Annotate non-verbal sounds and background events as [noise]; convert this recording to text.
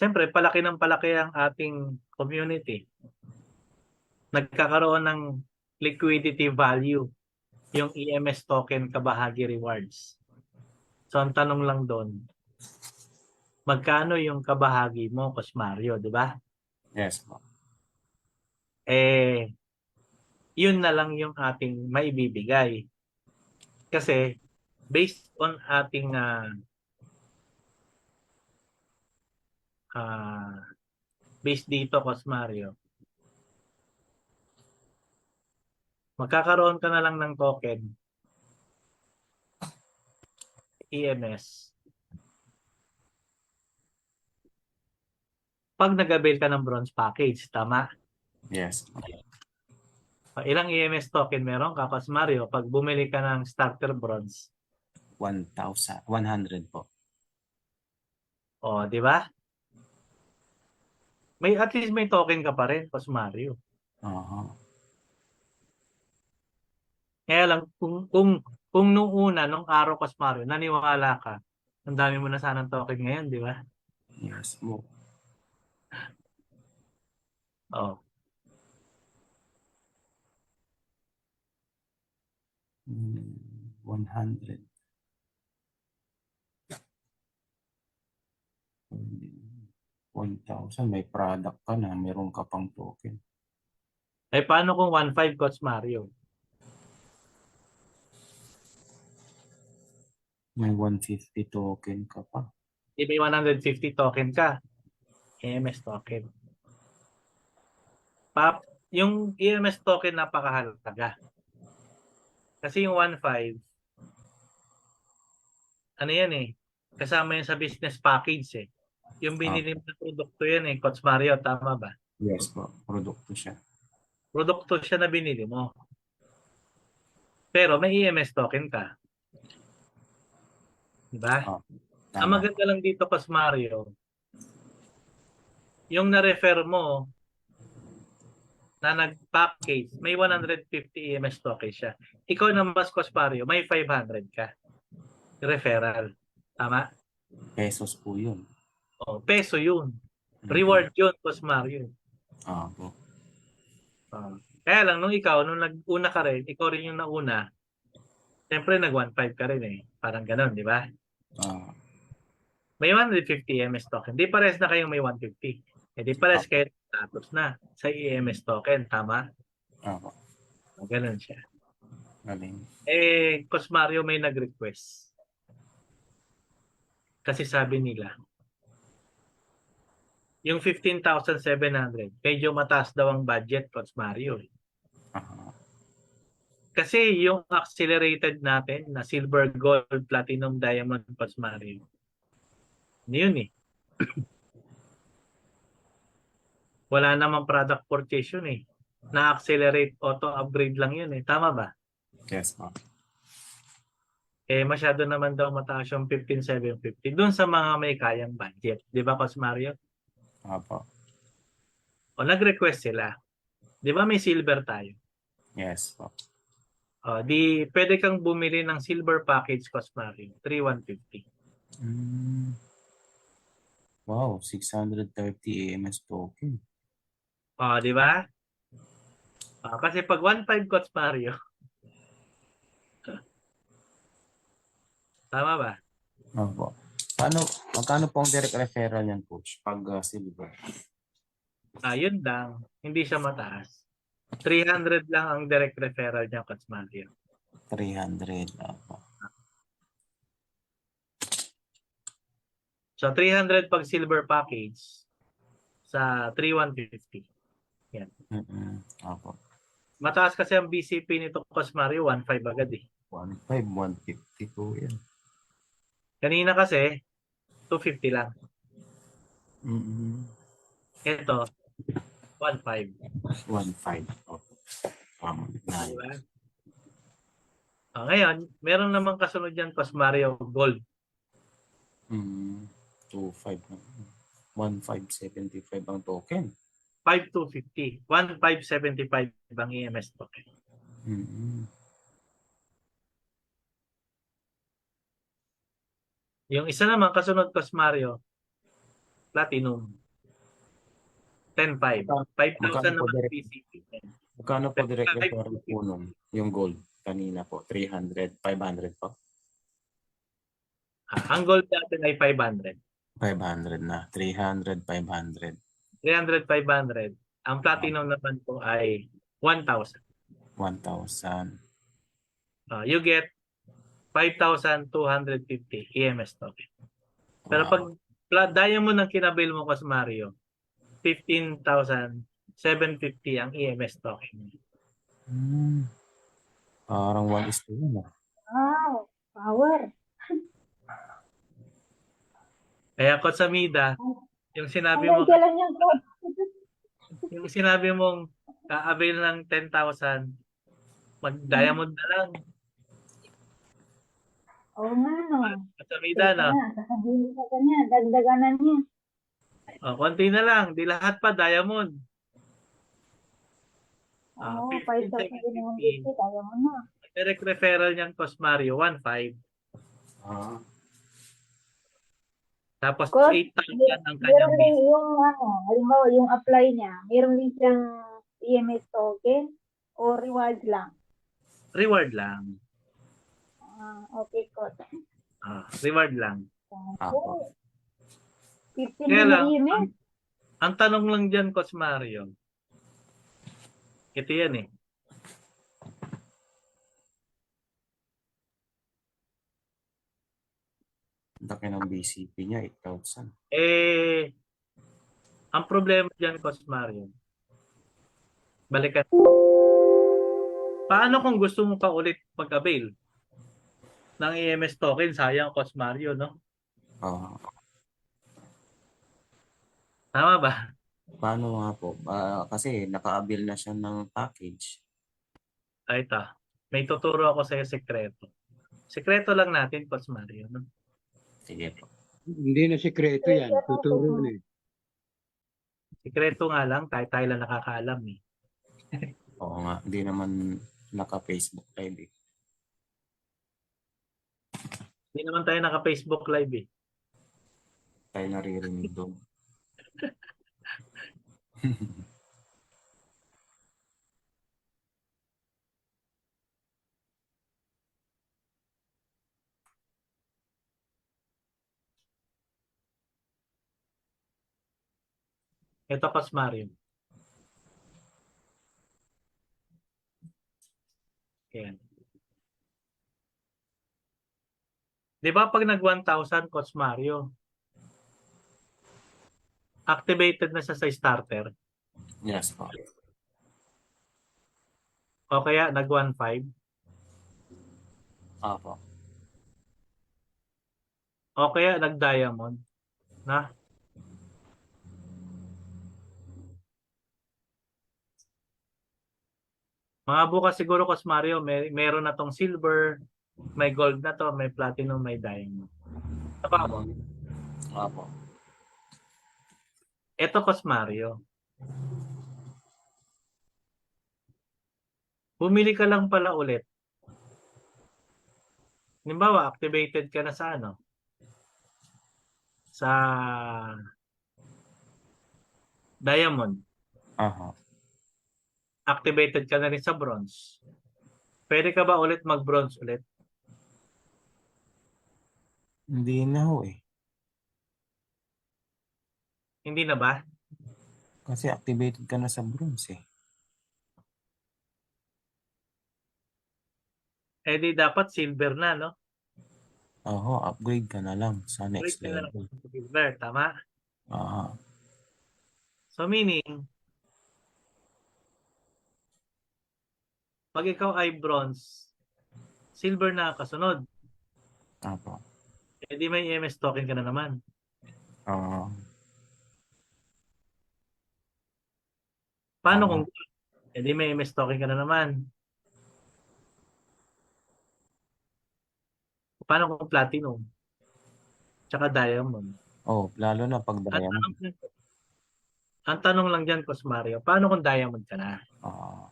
siyempre, palaki ng palaki ang ating community. Nagkakaroon ng liquidity value yung EMS token kabahagi rewards. So, ang tanong lang doon, magkano yung kabahagi mo, Kos Mario, di ba? Yes po. eh yun na lang yung ating maibibigay. Kasi based on ating ah ah, based dito Cos Mario magkakaroon ka na lang ng token EMS pag nag-avail ka ng bronze package, tama? Yes. Ah, Ilang EMS token meron ka, Cos Mario, pag bumili ka ng starter bronze? 1,000. 100 po. O, di ba? May at least may token ka pa rin, Cos Mario. Aha. Kaya lang kung kung kung nung una, nung araw Cos Mario, naniwala ka, ang dami mo na sanang token ngayon, di ba? Yes po. Oh. Mm, 100. Mm, 1,000. May product ka na. Meron ka pang token. Eh paano kung 1.5 Cos Mario? May 150 token ka pa. Di may 150 token ka. EMS token. Pap, yung EMS token napakahalaga. Kasi yung 1.5, ano yan eh, kasama yan sa business package eh. Yung binili mo na produkto yan eh, Coach Mario, tama ba? Yes po. Produkto siya. Produkto siya na binili mo. Pero may EMS token ka. Diba? Ah, Ang Tama. maganda lang dito, Coach Mario, yung na-refer mo na nag-package, may 150 EMS token siya. Ikaw naman, Coach Mario, may 500 ka. Referral. Tama? Pesos po yun. O, peso yun. Mhm. Reward yun, Coach Mario. Ah, po. Ah. kaya lang, nung ikaw, nung nag-una ka rin, ikaw rin yung nauna, siyempre nag-1.5 ka rin eh. Parang ganun, di ba? Ah, May 150 EMS token. Di pares na kayong may 150. Eh, di pares kayo status na sa EMS token. Tama? ah, po. O, Ganun siya. Galing. Eh, Cos Mario may nag-request. Kasi sabi nila, yung 15,700, medyo mataas daw ang budget, Cos Mario. Aha. Kasi yung accelerated natin na silver, gold, platinum, diamond, Cos Mario, ano yun eh. [coughs] Wala namang product purchase yun eh. Na-accelerate auto upgrade lang yun eh. Tama ba? Yes po. eh masyado naman daw mataas yung 15,750 doon sa mga may kayang budget. Di ba, Cos Mario? Ah, po. O nag-request sila. Di ba may silver tayo? Yes po. O, di pwede kang bumili ng silver package, Cos Mario. 3,150. Mm. Wow, 630 AMS token. O, di ba? O, kasi pag 1,500 Cos Mario, tama ba? Opo. Paano, magkano po ang direct referral niyan, coach? Pag uh, silver. Ah, yun lang. Hindi siya mataas. 300 lang ang direct referral niya, Cos Mario. 300. Opo. So 300 pag silver package sa 3150. Mm-mm. Opo. Mataas kasi ang BCP nito Cos Mario 15 agad eh. 1.5, 150 po yan. Kanina kasi 250 lang. Mm-mm. Ito 15. 1.5. Opo. Um, Di ba? Ah, ngayon, meron namang kasunod yan Cos Mario Gold. mm, 2.5 na. 1.575 ang token. 5250. 1575 ang EMS token. Mm-mm. Yung isa naman kasunod Cos Mario platinum. 10.5. Magkano- 5,000 magkano po naman direct? PCP. Magkano po direct referral po nun? Yung gold kanina po, 300, 500 po? Ah, ang gold natin ay 500. 500 na. 300, 500. 300, 500. Ang platinum naman po ay 1,000. 1,000. Ah, you get 5,250 EMS token. Pero Wow. pag pla- diamond ang kinabil mo, Kas Mario, 15,750 ang EMS token. Hmm. Parang 1 is to 1 ah. Wow, power. Kaya Kotsamida, yung sinabi mo, [laughs] yung sinabi mong ka-avail ng 10,000, mag-diamond na lang. Oo nga, no. Na. Sige na, Sasabihin ko kanya, dagdaganan niya. Oh, konti na lang. Di lahat pa diamond. Ah, Oo, 15, 5,750, kaya mo na. Direct referral niyang Cos Mario, 1.5. Ah. Tapos Cos, 8,000 ang Meron kanyang din base. yung, ano, halimbawa, yung apply niya, meron din siyang EMS token o rewards lang. Reward lang. Ah, okay, code. Ah, reward lang. Apo. 15 Kaya lang, ang, ang tanong lang dyan, Cos Mario, ito yan eh. Laki ng BCP niya, 8,000. Eh, ang problema dyan, Cos Mario, balikan. Paano kung gusto mo pa ulit mag-avail ng EMS token? Sayang, Cos Mario, no? Ah. Tama ba? paano nga po? Ah, kasi naka-avail na siya ng package. Ay, ito. May tuturo ako sa'yo sekreto. Sekreto lang natin, Cos Mario, no? Sige po. Hindi na sikreto yan. Tuturo na eh. Sekreto nga lang, tayo, tayo lang nakakaalam eh. Oo nga, hindi naman naka-Facebook live eh. Hindi naman tayo naka-Facebook live eh. Tayo naririnig doon. [laughs] Ito, Cos Mario. Ayan. Di ba pag nag 1,000 Cos Mario, activated na siya sa starter? Yes po. o kaya nag 1,500 Apo. o kaya nag diamond na? Mga bukas siguro Cos Mario may meron na tong silver may gold na to may platinum may diamond Tama mo? Apo. Ito Cos Mario. Bumili ka lang pala ulit. Halimbawa, activated ka na sa ano? Sa diamond. Aha. Activated ka na rin sa bronze. Pwede ka ba ulit mag-bronze ulit? Hindi na ho eh. Hindi na ba? Kasi activated ka na sa bronze eh. Eh di dapat silver na, no? Oho, upgrade ka na lang sa next na lang level. sa Silver, tama? Aha. So meaning, pag ikaw ay bronze, silver na kasunod. Apo. Eh di may EMS token ka na naman. Oo. Paano kung eh di may EMS token ka na naman? Paano kung platinum? Tsaka diamond. Oh, lalo na pag Ang diamond. tanong, ang tanong lang dyan, Cos Mario, paano kung diamond ka na? Oo.